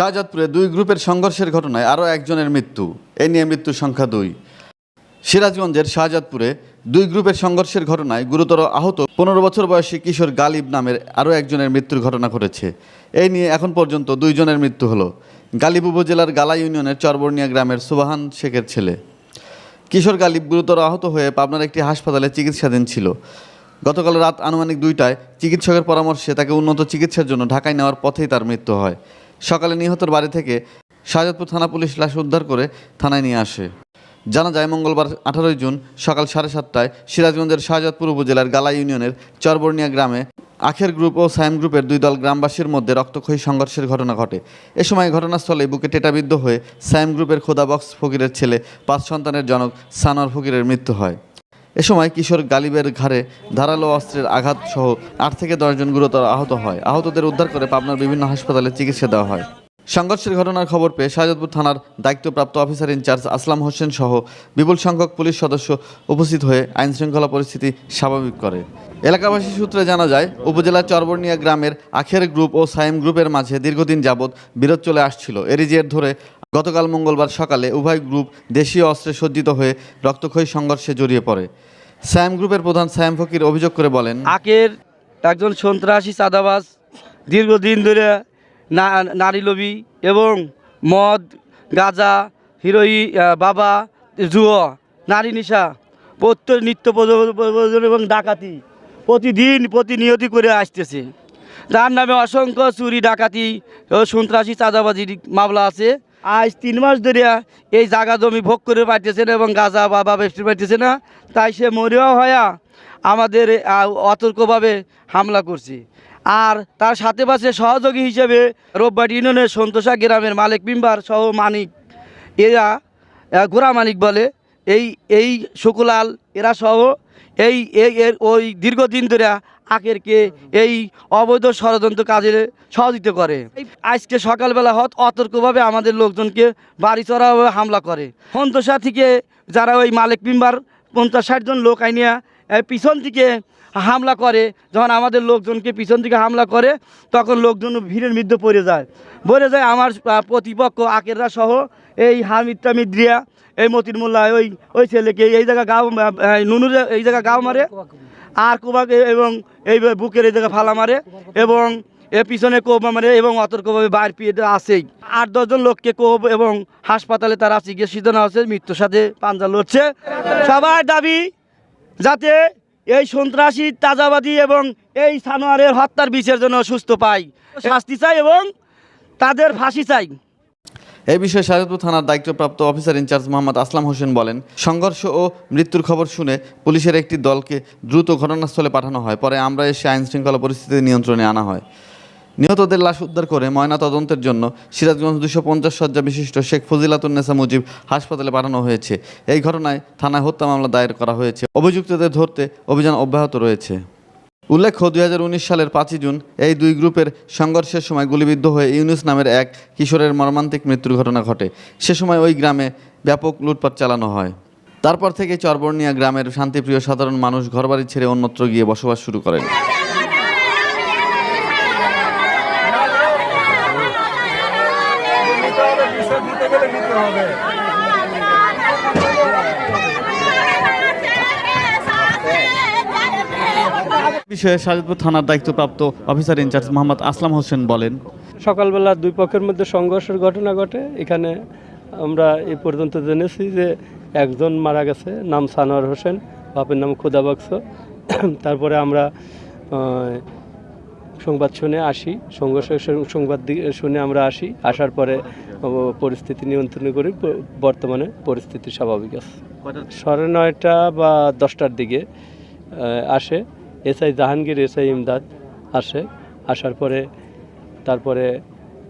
শাহজাদপুরে দুই গ্রুপের সংঘর্ষের ঘটনায় আরও একজনের মৃত্যু। এ নিয়ে মৃত্যুর সংখ্যা দুই। সিরাজগঞ্জের শাহজাদপুরে দুই গ্রুপের সংঘর্ষের ঘটনায় গুরুতর আহত পনেরো বছর বয়সী কিশোর গালিব নামের আরও একজনের মৃত্যুর ঘটনা ঘটেছে। এই নিয়ে এখন পর্যন্ত দুইজনের মৃত্যু হলো। গালিব উপজেলার গালা ইউনিয়নের চরবর্ণিয়া গ্রামের সুবাহান শেখের ছেলে। কিশোর গালিব গুরুতর আহত হয়ে পাবনার একটি হাসপাতালে চিকিৎসাধীন ছিল। গতকাল রাত আনুমানিক দুইটায় চিকিৎসকের পরামর্শে তাকে উন্নত চিকিৎসার জন্য ঢাকায় নেওয়ার পথেই তার মৃত্যু হয়। সকালে নিহতর বাড়ি থেকে শাহজাদপুর থানা পুলিশ লাশ উদ্ধার করে থানায় নিয়ে আসে। জানা যায় মঙ্গলবার আঠারোই জুন সকাল সাড়ে সাতটায় সিরাজগঞ্জের শাহজাদপুর উপজেলার গালা ইউনিয়নের চরবর্ণিয়া গ্রামে আখের গ্রুপ ও সায়েম গ্রুপের দুই দল গ্রামবাসীর মধ্যে রক্তক্ষয়ী সংঘর্ষের ঘটনা ঘটে। এ সময় ঘটনাস্থলে বুকে টেটাবিদ্ধ হয়ে সায়েম গ্রুপের খোদাবক্স ফকিরের ছেলে, পাঁচ সন্তানের জনক সানোয়ার ফকিরের মৃত্যু হয়। এ সময় কিশোর গালিবের ঘাড়ে ধারালো অস্ত্রের আঘাত সহ আট থেকে দশজন গুরুতর আহত হয়। আহতদের উদ্ধার করে পাবনার বিভিন্ন হাসপাতালে চিকিৎসা দেওয়া হয়। সংঘর্ষের ঘটনার খবর পেয়ে শাহজাদপুর থানার দায়িত্বপ্রাপ্ত অফিসার ইনচার্জ আসলাম হোসেন সহ বিপুল সংখ্যক পুলিশ সদস্য উপস্থিত হয়ে আইন শৃঙ্খলা পরিস্থিতি স্বাভাবিক করে। এলাকাবাসী সূত্রে জানা যায়, উপজেলার চরবর্ণিয়া গ্রামের আখের গ্রুপ ও সাইম গ্রুপের মাঝে দীর্ঘদিন যাবৎ বিরোধ চলে আসছিল। এরই জের ধরে গতকাল মঙ্গলবার সকালে উভয় গ্রুপ দেশীয় অস্ত্রে সজ্জিত হয়ে রক্তক্ষয়ী সংঘর্ষে জড়িয়ে পড়ে। সায়াম গ্রুপের প্রধান সায়াম ফকির অভিযোগ করে বলেন আকের একজন সন্ত্রাসী চাঁদাবাজ দীর্ঘদিন ধরে নারী লোভী এবং মদ, গাঁজা, হিরোই বাবা, জুয়ো, নারী নিশা, প্রত্যেক নিত্য প্রয়োজন এবং ডাকাতি প্রতিদিন প্রতিনিয়তি করে আসতেছে। তার নামে অসংখ্য চুরি, ডাকাতি ও সন্ত্রাসী চাঁদাবাজির মামলা আছে। আজ তিন মাস ধরে এই জায়গা জমি ভোগ করে পাইতেছে না এবং গাঁজা বাবা বেশি পাইতেছে না, তাই সে মরেও হয়া আমাদের অতর্কভাবে হামলা করছে। আর তার সাথে পাশে সহযোগী হিসেবে রোববার ইউনিয়নের সন্তোষা গ্রামের মালিক মেম্বার সহ মানিক এরা গোড়া মানিক বলে, এই এই শুকুলাল, এরা সহ এই এর ওই দীর্ঘদিন ধরে আকেরকে এই অবৈধ ষড়যন্ত্র কাজে সহযোগিতা করে। আজকে সকালবেলা হত অতর্কভাবে আমাদের লোকজনকে বাড়ি চড়াভাবে হামলা করে। সন্তোষা থেকে যারা ওই মালিক মেম্বার, পঞ্চাশ ষাট জন লোক আইনিয়া পিছন থেকে হামলা করে, যখন আমাদের লোকজনকে পিছন থেকে হামলা করে, তখন লোকজন ভিড়ের মধ্যে পড়ে যায়। পড়ে যায় আমার প্রতিপক্ষ আকেররা সহ এই হামিদ টামিদ্রিয়া এই মতিন মোল্লা, ওই ওই ছেলেকে এই জায়গা গাও নুনুর এই জায়গা গাও মারে। আর কোবাকে এবং এই বুকের এই জায়গা ফালা মারে এবং এ পিছনে কোপ মারে এবং অতর্কভাবে বাইর পিয়ে আসেই আট দশজন লোককে কোপ এবং হাসপাতালে তারা চিকিৎসিত নেওয়া হচ্ছে, মৃত্যুর সাথে পাঞ্জা লড়ছে। সবার দাবি, যাতে এই সন্ত্রাসী, তাজাবাদী এবং এই সানোয়ারের হত্যার বিচার জন্য সুস্থ পাই শাস্তি চাই এবং তাদের ফাঁসি চাই। এই বিষয়ে শাহজাদপুর থানার দায়িত্বপ্রাপ্ত officer in charge Mohammad Aslam Hossain বলেন, সংঘর্ষ ও মৃত্যুর খবর শুনে পুলিশের একটি দলকে দ্রুত ঘটনাস্থলে পাঠানো হয়, পরে আমরা এসে আইন শৃঙ্খলা পরিস্থিতি নিয়ন্ত্রণে আনা হয়। নিহতদের লাশ উদ্ধার করে ময়না তদন্তের জন্য সিরাজগঞ্জ দুশো পঞ্চাশ শয্যা বিশিষ্ট শেখ ফজিলাতুন্নেসা মুজিব হাসপাতালে পাঠানো হয়েছে। এই ঘটনায় থানায় হত্যা মামলা দায়ের করা হয়েছে। অভিযুক্তদের ধরতে অভিযান অব্যাহত রয়েছে। উল্লেখ্য দুই হাজার উনিশ সালের পাঁচই জুন এই দুই গ্রুপের সংঘর্ষের সময় গুলিবিদ্ধ হয়ে ইউনুস নামের এক কিশোরের মর্মান্তিক মৃত্যুর ঘটনা ঘটে। সে সময় ওই গ্রামে ব্যাপক লুটপাট চালানো হয়। তারপর থেকে চরবর্ণিয়া গ্রামের শান্তিপ্রিয় সাধারণ মানুষ ঘরবাড়ি ছেড়ে অন্যত্র গিয়ে বসবাস শুরু করেন। বিষয়ে শাহজাদপুর থানার দায়িত্বপ্রাপ্ত officer in charge Mohammad Aslam Hossain বলেন। সকালবেলা দুই পক্ষের মধ্যে সংঘর্ষের ঘটনা ঘটে। এখানে আমরা এ পর্যন্ত জেনেছি যে একজন মারা গেছে নাম সানোয়ার হোসেন বাপের নাম খুদাবক্স তারপরে আমরা সংবাদ শুনে আসি সংঘর্ষের সংবাদ শুনে আমরা আসি। আসার পরে পরিস্থিতি নিয়ন্ত্রণ করি বর্তমানে পরিস্থিতি স্বাভাবিক আছে। সাড়ে নয়টা বা দশটার দিকে আসে। এসআই জাহাঙ্গীর, এসআই ইমদাদ আসে। আসার পরে তারপরে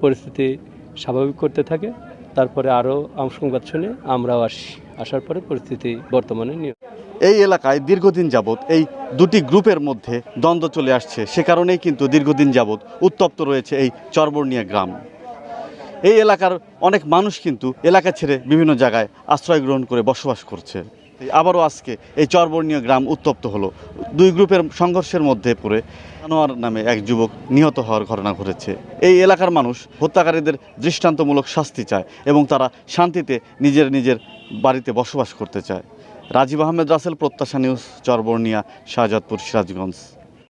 পরিস্থিতি স্বাভাবিক করতে থাকে। তারপরে আরও সংবাদ শুনে আমরাও আসি, আসার পরে পরিস্থিতি বর্তমানে নিয়ে এই এলাকায় দীর্ঘদিন যাবৎ এই দুটি গ্রুপের মধ্যে দ্বন্দ্ব চলে আসছে। সে কারণেই কিন্তু দীর্ঘদিন যাবৎ উত্তপ্ত রয়েছে এই চরবর্ণিয়া গ্রাম। এই এলাকার অনেক মানুষ কিন্তু এলাকা ছেড়ে বিভিন্ন জায়গায় আশ্রয় গ্রহণ করে বসবাস করছে। আবারও আজকে এই চরবর্ণীয় গ্রাম উত্তপ্ত হলো। দুই গ্রুপের সংঘর্ষের মধ্যে পড়ে আনোয়ার নামে এক যুবক নিহত হওয়ার ঘটনা ঘটেছে। এই এলাকার মানুষ হত্যাকারীদের দৃষ্টান্তমূলক শাস্তি চায় এবং তারা শান্তিতে নিজের নিজের বাড়িতে বসবাস করতে চায়। রাজীব আহমেদ রাসেল, প্রত্যাশা নিউজ, চরবর্ণিয়া, শাহজাদপুর, সিরাজগঞ্জ।